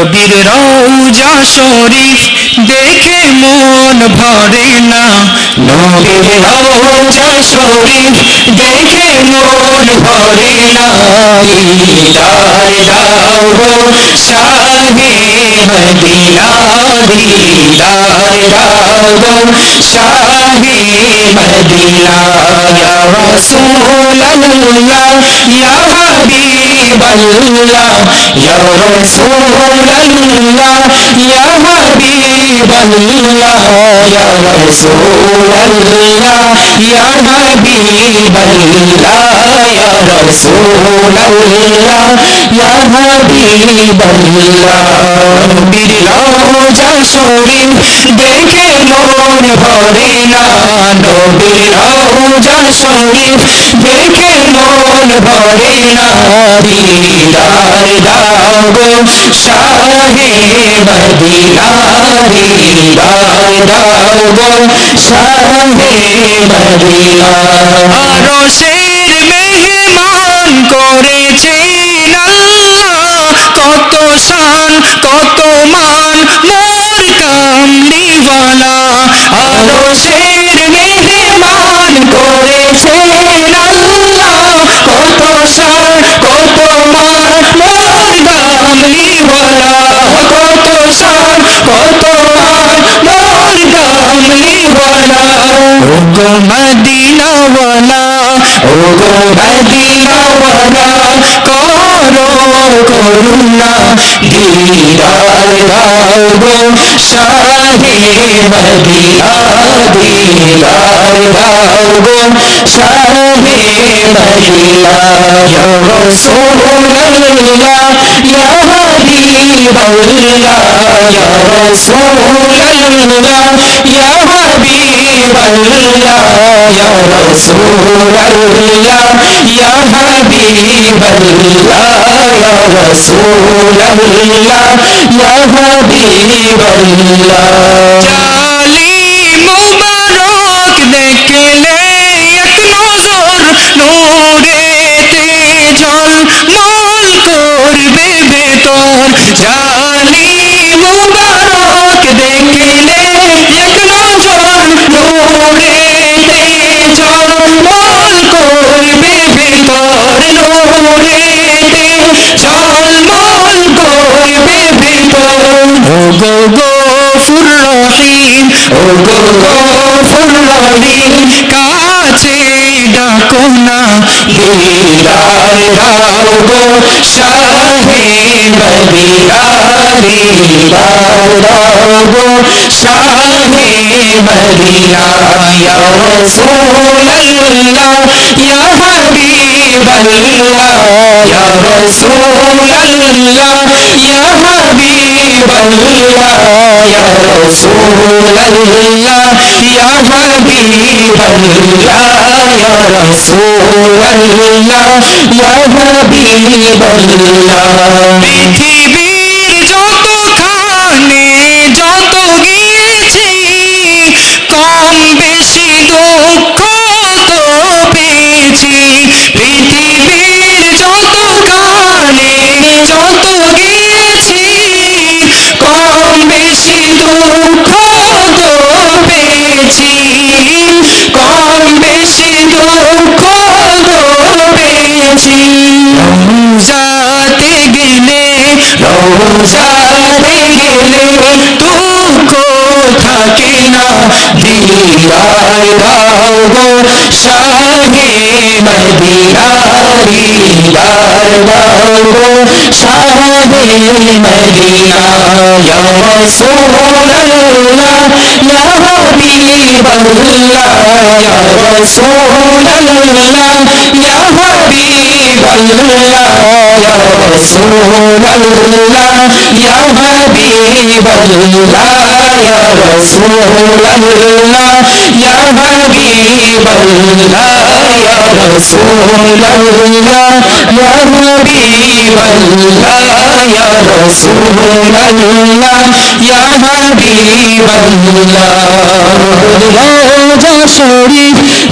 নবীর রওজা শরীফ দেখে মন ভরে না। নবীর রওজা শরীফ দেখে মন ভরে না। দিদার দাও শাহে মদিনা দিদার দাও শাহে মদিনা। ইয়া ইয়া اللہ یا رسول اللہ یا حبیب اللہ یا رسول اللہ یا حبیب اللہ یا رسول اللہ یا حبیب اللہ میری لاؤ جا شوری دیکھے মন ভরে না নবীর রওজা শরীফ, দেখে মন ভরে না। দিদার দাও গো শাহে মদিনা দিদার দাও গো শাহে মদিনা আরও শের শের মেহমান করেছেন আল্লাহ কত শান কত মান মোর কামলিওয়ালা কত শান কত মান মোর কামলিওয়ালা ও গো মদিনাওয়ালা ও গো মদিনাওয়ালা করুণা দিদার দাও গো শাহে মদিনা দিদার দাও গো শাহে মদিনা ইয়া রাসূলুল্লাহ ইয়া হাবিবাল্লাহ ইয়া রাসূলুল্লাহ ইয়া رسول اللہ یا حبیب اللہ یا رسول اللہ یا حبیب اللہ রহিম ও গো গো ফুর রহিম কাছে ডাকো না দিদার দাও গো শাহে মদিনা দিদার দাও গো শাহে মদিনা ইয়া রাসূলুল্লাহ ইয়া হাবিবাল্লাহ ইয়া রাসূলুল্লাহ ইয়া হাবিবাল্লাহ یا رسول اللہ یا حبیب اللہ یا رسول اللہ یا حبیب اللہ থাকে না দিদার দাও গো শাহে মদিনা দিদার দাও গো শাহে মদিনা ইয়া রাসূলুল্লাহ ইয়া হাবিবাল্লাহ ইয়া وسلم يا حبيب الله يا رسول الله يا حبيب الله يا رسول الله يا حبيب الله يا رسول الله يا حبيب الله يا رسول الله يا حبيب الله روضة شريف